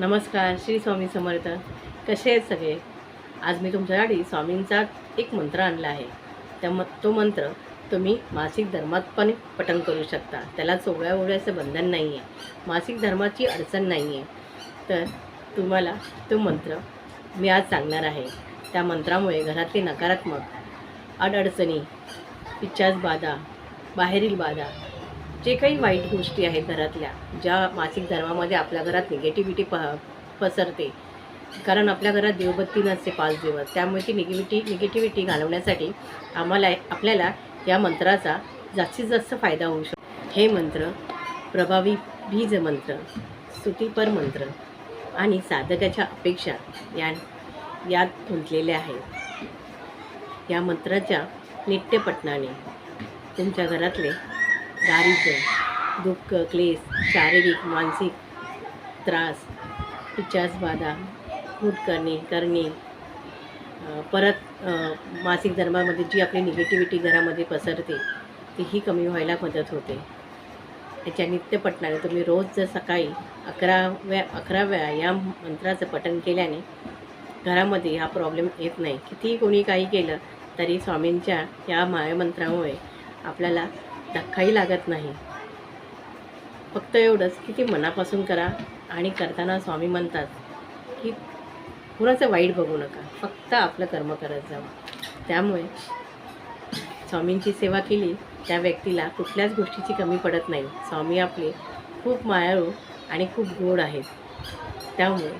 नमस्कार श्री स्वामी समर्थ. कसे आहेत सगळे? आज मी तुमच्यासाठी स्वामींचा एक मंत्र आणला आहे. त्या म तो मंत्र तुम्ही मासिक धर्मात पण पठण करू शकता. त्याला चोवळ्या ओवळ्याचं बंधन नाही आहे मासिक धर्माची अडचण नाही आहे तर तुम्हाला तो मंत्र मी आज सांगणार आहे. त्या मंत्रामुळे घरातली नकारात्मक अडअडचणी पिच्चाच बाधा बाहेरील बाधा जे काही वाईट गोष्टी आहेत घरातल्या ज्या मासिक धर्मामध्ये आपल्या घरात निगेटिव्हिटी प पसरते. कारण आपल्या घरात देवबत्ती नसते पाच दिवस. त्यामुळे ती निगेटिव्हिटी निगेटिव्हिटी घालवण्यासाठी आम्हाला आपल्याला या मंत्राचा जास्तीत जास्त फायदा होऊ शकतो हे मंत्र प्रभावी बीज मंत्र स्तुतीपर मंत्र आणि साधकाच्या अपेक्षा या यात गुंतलेल्या आहेत या मंत्राच्या नित्यपठणाने तुमच्या घरातले दारिद्र्य दुःख क्लेश शारीरिक मानसिक त्रास पिचास बाधा फूट करणे करणे. परत मासिक धर्मामध्ये जी आपली निगेटिव्हिटी घरामध्ये पसरते तीही कमी व्हायला मदत होते. त्याच्या नित्यपटनाने तुम्ही रोज जर सकाळी अकराव्या अकरा वेळा या मंत्राचं पठण केल्याने घरामध्ये हा प्रॉब्लेम येत नाही. कितीही कोणी काही केलं तरी स्वामींच्या या मायामंत्रामुळे आपल्याला धक्काही लागत नाही. फक्त एवढंच की ते मनापासून करा आणि करताना स्वामी म्हणतात की कुणाचं वाईट बघू नका. फक्त आपलं कर्म करत जावं. त्यामुळे स्वामींची सेवा केली त्या व्यक्तीला कुठल्याच गोष्टीची कमी पडत नाही. स्वामी आपले खूप मायाळू आणि खूप गोड आहेत. त्यामुळे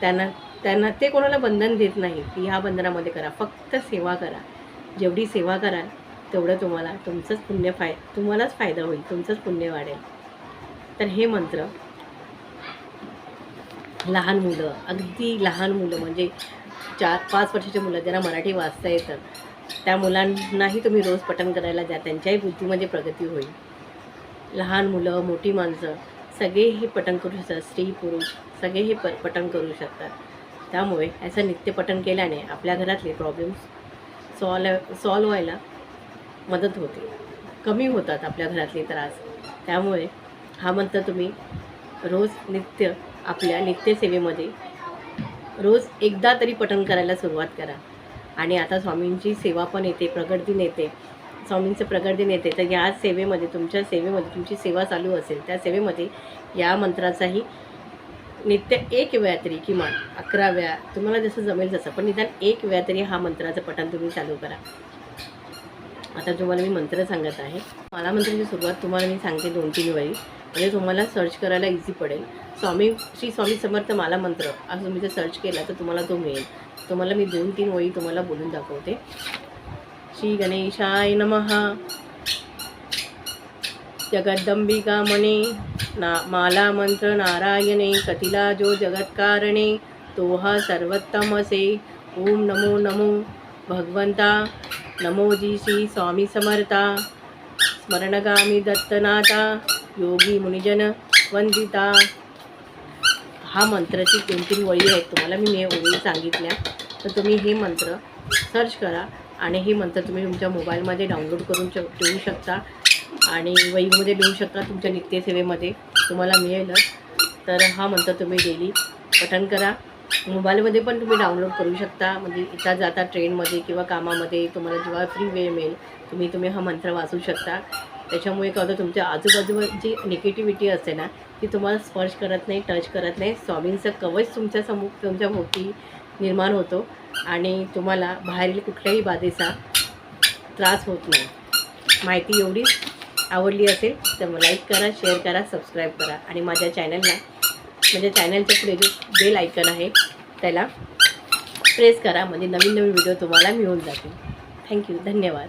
त्यांना त्यांना ते कोणाला बंधन देत नाही की ह्या बंधनामध्ये करा. फक्त सेवा करा. जेवढी सेवा कराल तेवढं तुम्हाला तुमचंच पुण्य फाय तुम्हालाच फायदा होईल तुमचंच पुण्य वाढेल. तर हे मंत्र लहान मुलं अगदी लहान मुलं म्हणजे चार पाच वर्षाची मुलं ज्यांना मराठी वाचता येतं त्या मुलांनाही तुम्ही रोज पठण करायला द्या त्यांच्याही बुद्धीमध्ये प्रगती होईल. लहान मुलं मोठी माणसं सगळे हे पठण करू शकतात स्त्री पुरुष सगळे हे प पठण करू शकतात. त्यामुळे याचं नित्यपठण केल्याने आपल्या घरातले प्रॉब्लेम्स सॉल्व सॉल्व व्हायला मदत होते. कमी होतात आपल्या घरातले त्रास. त्यामुळे हा मंत्र तुम्ही रोज नित्य आपल्या नित्यसेवेमध्ये रोज एकदा तरी पठण करायला सुरुवात करा. आणि आता स्वामींची सेवा पण येते प्रगट दिन येते. स्वामींचं प्रगट दिन येते. तर या सेवेमध्ये तुमच्या सेवेमध्ये तुमची सेवा चालू असेल त्या सेवेमध्ये या मंत्राचाही नित्य एक वेळा तरी किमान अकरा वेळा तुम्हाला जसं जमेल तसं पण निदान एक वेळा तरी हा मंत्राचं पठण तुम्ही चालू करा. आता तुम्हाला मी मंत्र सांगत आहे. मला मंत्राची सुरुवात तुम्हाला मी सांगते दोन तीन वेळी. म्हणजे तुम्हाला सर्च करायला इझी पडेल. स्वामी श्री स्वामी समर्थ माला मंत्र असं तुम्ही जर सर्च केला तर तुम्हाला तो मिळेल. तुम्हाला मी दोन तीन वेळी तुम्हाला बोलून दाखवते. श्री गणेशाय नमः. जगदंबिका मणे. ना माला मंत्र नारायणे. कथिला जो जगत्कारणे. तो हा सर्वोत्तमसे. ओम नमो नमो. भगवंता नमो जी श्री स्वामी समर्था। स्मरणगामी दत्तनाथा योगी मुनिजन वंदिता। हा मंत्राची तीन तीन वळी आहेत तुम्हाला मी हे ओळी सांगितल्या. तर तुम्ही हे मंत्र सर्च करा आणि हे मंत्र तुम्ही तुमच्या मोबाईलमध्ये डाउनलोड करून ठेवू शकता. आणि वहीमध्ये लिहू शकता तुमच्या नित्यसेवेमध्ये. तुम्हाला मिळेलच. तर हा मंत्र तुम्ही डेली पठण करा. मोबाईलमध्ये पण तुम्ही डाउनलोड करू शकता. म्हणजे इथं जाता ट्रेनमध्ये किंवा कामामध्ये तुम्हाला जेव्हा फ्री वेळ मिळेल तुम्ही तुम्ही हा मंत्र वाचू शकता. त्याच्यामुळे काय होतं तुमच्या आजूबाजूवर जी निगेटिव्हिटी असते ना ती तुम्हाला स्पर्श करत नाही टच करत नाही. स्वामींचं कवच तुमच्यासमोर तुमच्या भोवती निर्माण होतो आणि तुम्हाला बाहेरील कुठल्याही बाधेचा त्रास होत नाही. माहिती एवढीच आवडली असेल तर लाईक करा शेअर करा सबस्क्राईब करा. आणि माझ्या चॅनलला म्हणजे चॅनलच्या पुढे जो बेल आयकन आहे त्याला प्रेस करा. म्हणजे नवीन नवीन व्हिडिओ तुम्हाला मिळून जातील. थँक्यू धन्यवाद.